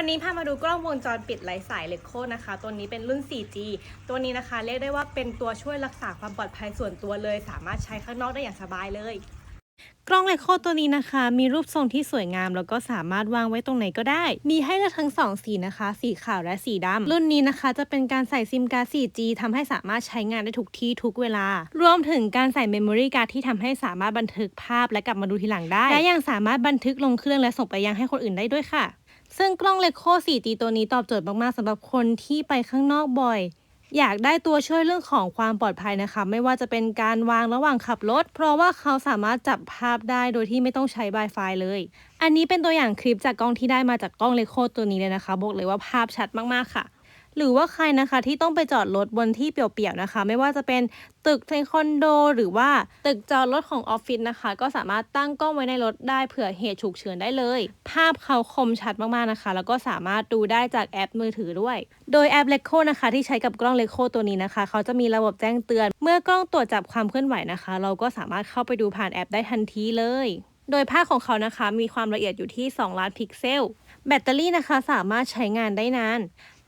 วันนี้พามาดูกล้องวงจรปิดไร้สายเลโคนะคะ ตัวนี้เป็นรุ่น 4G ตัวนี้นะคะเรียกได้ว่าเป็นตัวช่วยรักษาความปลอดภัยส่วนตัวเลย สามารถใช้ข้างนอกได้อย่างสบายเลย กล้องเลโคตัวนี้นะคะ มีรูปทรงที่สวยงาม แล้วก็สามารถวางไว้ตรงไหนก็ได้ มีให้เลือกทั้ง 2 สีนะคะ สีขาวและสีดำรุ่นนี้นะคะจะเป็นการใส่ซิมการ์ด 4G ทำให้สามารถใช้งานได้ทุกที่ทุกเวลา รวมถึงการใส่เมมโมรี่การ์ดที่ทำให้สามารถบันทึกภาพและกลับมาดูทีหลังได้ และยังสามารถบันทึกลงเครื่องและส่งไปยังให้คนอื่นได้ด้วยค่ะ ซึ่งกล้องเลโค 4G ตัวนี้ตอบโจทย์มาก ๆสำหรับคนที่ไปข้างนอกบ่อย อยากได้ตัวช่วยเรื่องของความปลอดภัยนะคะ ไม่ว่าจะเป็นการวางระหว่างขับรถ เพราะว่าเขาสามารถจับภาพได้โดยที่ไม่ต้องใช้ Wi-Fi เลย อันนี้เป็นตัวอย่างคลิปจากกล้องที่ได้มาจากกล้องเลโคตัวนี้เลยนะคะ บอกเลยว่าภาพชัดมาก ๆ ค่ะ หรือว่าใครนะคะที่ต้องไปจอดรถบนที่เปลี่ยวๆนะคะ ไม่ว่าจะเป็นตึกในคอนโด หรือว่าตึกจอดรถของออฟฟิศนะคะ ก็สามารถตั้งกล้องไว้ในรถได้เผื่อเหตุฉุกเฉินได้เลย ภาพเขาคมชัดมากๆนะคะ แล้วก็สามารถดูได้จากแอปมือถือด้วย โดยแอป l e c o นะคะ ที่ใช้กับกล้อง l e c o ตัวนี้นะคะ เขาจะมีระบบแจ้งเตือน เมื่อกล้องตรวจจับความเคลื่อนไหวนะคะ เราก็สามารถเข้าไปดูผ่านแอปได้ทันทีเลย โดยภาพของเขานะคะมีความละเอียดอยู่ที่ 2 ล้านพิกเซล แบตเตอรี่นะคะสามารถใช้งานได้นาน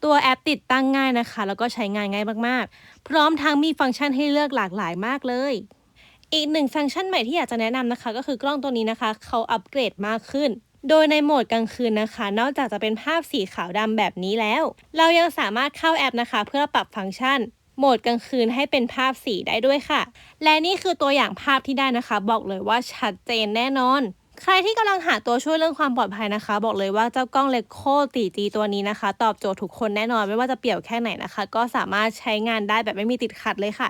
ตัวแอปติดตั้งง่ายนะคะ แล้วก็ใช้งานง่ายมากๆ พร้อมทั้งมีฟังก์ชันให้เลือกหลากหลายมากเลย อีกหนึ่งฟังก์ชันใหม่ที่อยากจะแนะนำนะคะ ก็คือกล้องตัวนี้นะคะ เขาอัปเกรดมากขึ้น โดยในโหมดกลางคืนนะคะ นอกจากจะเป็นภาพสีขาวดำแบบนี้แล้ว เรายังสามารถเข้าแอปนะคะ เพื่อปรับฟังก์ชันโหมดกลางคืนให้เป็นภาพสีได้ด้วยค่ะ และนี่คือตัวอย่างภาพที่ได้นะคะ บอกเลยว่าชัดเจนแน่นอน ใครที่กำลังหาตัวช่วยเรื่องความปลอดภัยนะคะ บอกเลยว่าเจ้ากล้องเลโค 4G ตัวนี้นะคะ ตอบโจทย์ทุกคนแน่นอนไม่ว่าจะเปี่ยวแค่ไหนนะคะ ก็สามารถใช้งานได้แบบไม่มีติดขัดเลยค่ะ